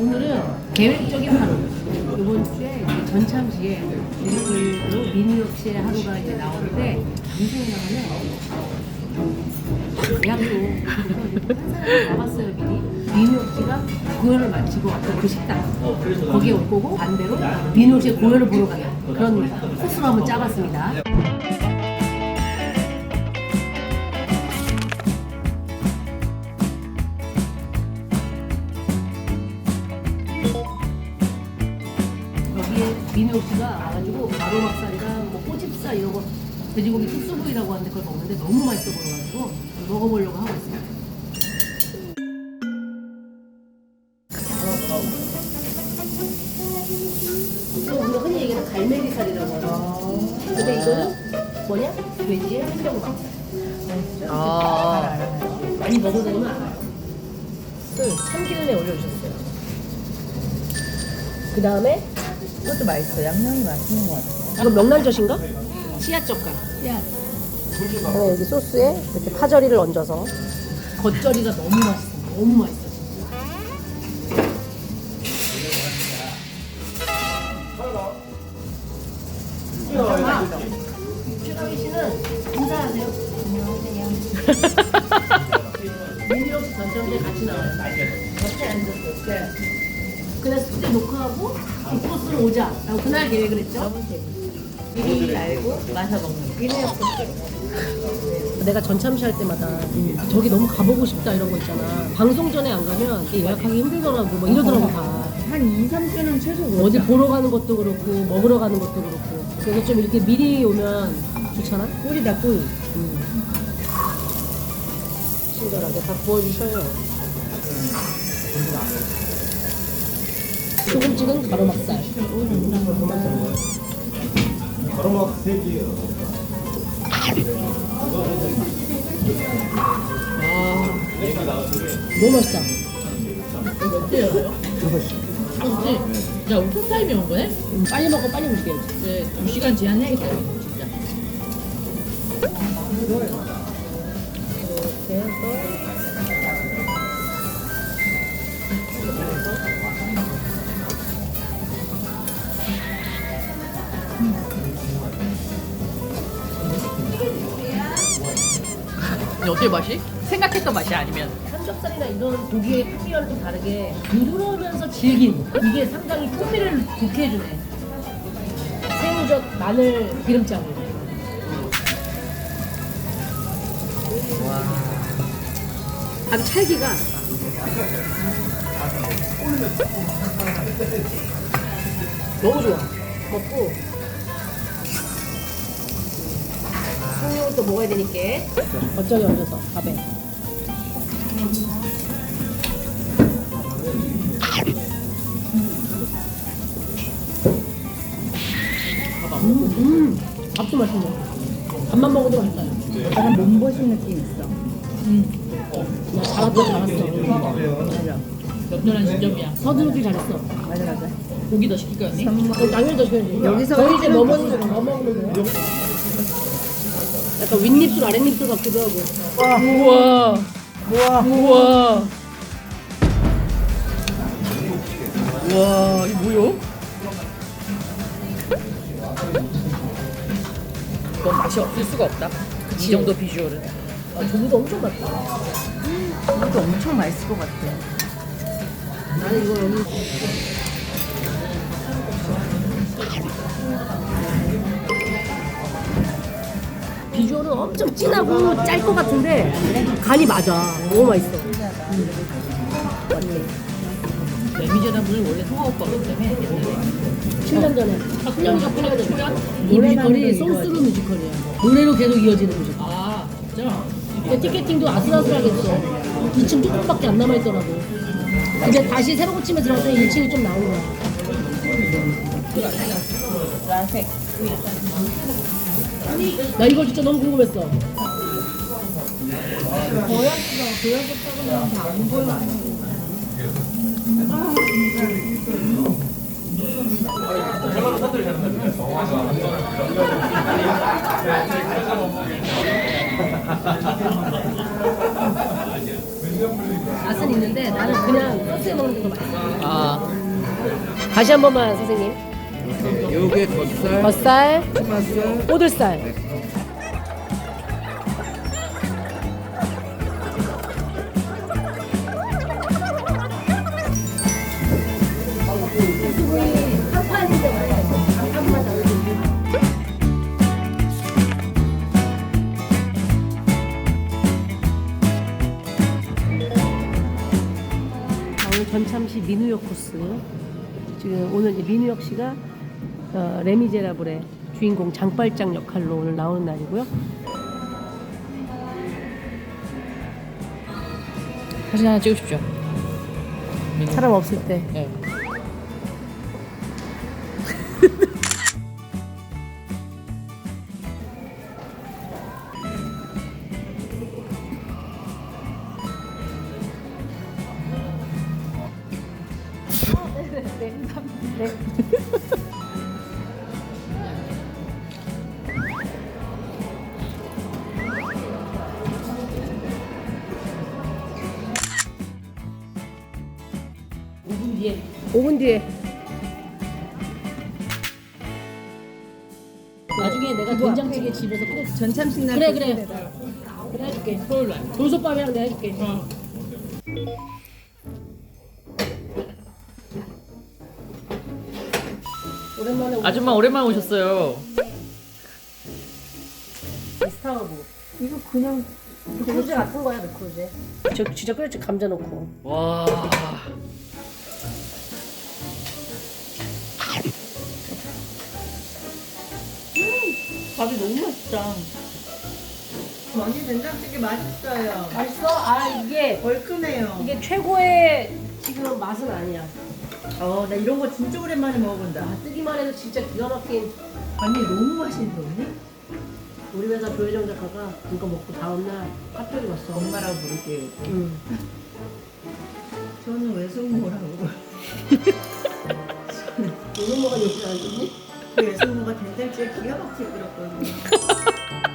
오늘은 계획적인 하루. 이번 주에 전참시에 뮤지컬로 미니옥시의 하루가 이제 나오는데 무슨 생각하면 예약도 한 사람이 나왔어요 미리. 미니옥시가 공연을 마치고 그 식당 거기에 올 거고 반대로 미니옥시의 공연을 보러 가게 그런 코스로 한번 짜봤습니다. 민혁 씨가 와가지고 가로막살이랑 뭐 꼬집살 이런 거 돼지고기 특수부위라고 하는데 그걸 먹는데 너무 맛있어 보여가지고 먹어보려고 하고 있어요. 이거 우리가 흔히 얘기하는 갈매기살이라고 하죠. 근데 이거는 뭐냐? 돼지의 한정막살. 아, 많이 먹어보면 알아요. 술 참기름에 올려주셨어요. 그 다음에 이것도 맛있어. 양념이 맛있는 것 같아. 이건 명란젓인가? 씨앗젓갈. 씨앗. 그다음에 여기 소스에 이렇게 파절이를 얹어서 겉절이가 너무 맛있어. 너무 맛있어. 진짜. 최강희 씨는 인사하세요. 안녕하세요. 민혁 씨 전참대 같이 나와요. 옆에 앉았어요. 네. 그날 숙제 녹화하고 이 코스로 오자. 라고 그날 계획을 했죠. 미리 알고 마서 먹는 거. 내가 전참시 할 때마다 저기 너무 가보고 싶다 이런 거 있잖아. 방송 전에 안 가면 예약하기 힘들더라고. 뭐 이러더라고 다. 한 2, 3주는 최소 어디 보러 가는 것도 그렇고 먹으러 가는 것도 그렇고. 그래서 좀 이렇게 미리 오면 좋잖아. 꿀이다 꿀. 친절하게 다 구워주셔요. 소금 찍은 가로막살. 가로막 세 개요. 너무 맛있다. 어때요? 그렇지. 야, 우리 풀타임이 온 거네? 음, 빨리 먹고 빨리 움직여야지. 이제 2시간 제한해야겠다, 어때 맛이? 생각했던 맛이 아니면? 삼겹살이나 이런 고기의 풍미와는 좀 다르게 부드러우면서 질긴 이게 상당히 풍미를 좋게 해주네 새우젓, 마늘, 기름장 와. 아주 찰기가 너무 좋아 먹고 성령을 또 먹어야 되니까 어쩌게 얹어서 밥에 음, 음, 밥도 맛있네 밥만 먹어도 맛있다 약간 몸보신 느낌 있어. 야 잘했다 잘했어 맞아. 엽전한 진점이야. 서두르기 잘했어 맞아, 맞아. 고기 더 언니? 어, 당연히 더 시켜야지 여기서 이제 뭐 먹는 거? 뭐 먹는 거? 약간 윗입술 아랫입술 같기도 하고 우와. 우와. 우와. 우와, 이거 뭐요? 이건 맛이 없을 수가 없다. 이 정도 비주얼은. 아, 고기도 엄청 맛있다 이것도 엄청 맛있을 것 같아. 나는 이거 너무 엄청 진하고 짤 것 같은데 간이 맞아. 너무 맛있어. 레미제나물은 원래 성화 오빠기 때문에 옛날에 7년 전에. 8년 전 8년 전에. 이 뮤지컬이 소스루 뮤지컬이야 노래로 계속 이어지는 뮤지컬 아 진짜? 근데 티켓팅도 아슬아슬하겠어. 2층 조금밖에 안 남아있더라고. 이제 다시 새로 고침에 들어갔더니 1층이 좀 거야. 라색 나 이거 진짜 너무 궁금했어 맛은 있는데 나는 그냥 소스에 먹는 게 더 맛있어. 아 다시 한 번만 선생님. 요게 덧살, 겉살, 치맛살, 오들살. 자, 오늘 전참시 민우역 코스. 지금 오늘 이제 민우역 씨가 어, 레미제라블의 주인공 장발장 역할로 오늘 나오는 날이고요. 사진 하나 찍으십시오. 사람 없을 때. 네. 오 분 뒤에. 5분 뒤에. 나중에 내가 된장찌개 집에서 꼭 전참식 날 그래 그래. 그래 해줄게. 토요일 날. 돌솥밥이랑 내가 해줄게. 오랜만에 오늘 아줌마 오랜만에 오셨어요. 스타하고. 이거 그냥 매크로제 같은 거야 매크로제 저 진짜 끓였지 감자 넣고. 와. 밥이 너무 맛있다. 언니 된장찌개 맛있어요. 맛있어? 아 이게 얼큰해요. 이게 최고의 지금 맛은 아니야 어, 나 이런 거 진짜 오랜만에 먹어본다. 아 뜨기만 해도 진짜 기가 막힌 언니 너무 맛있는데 언니? 우리 회사 조혜정 작가가 이거 먹고 다음날 카톡이 왔어 엄마라고 부를게요. 응. 저는 외숙모라고. 이놈모가 욕을 안 듣니? 그 외숙모가 된장찌개 기가 막히게 끓였거든요.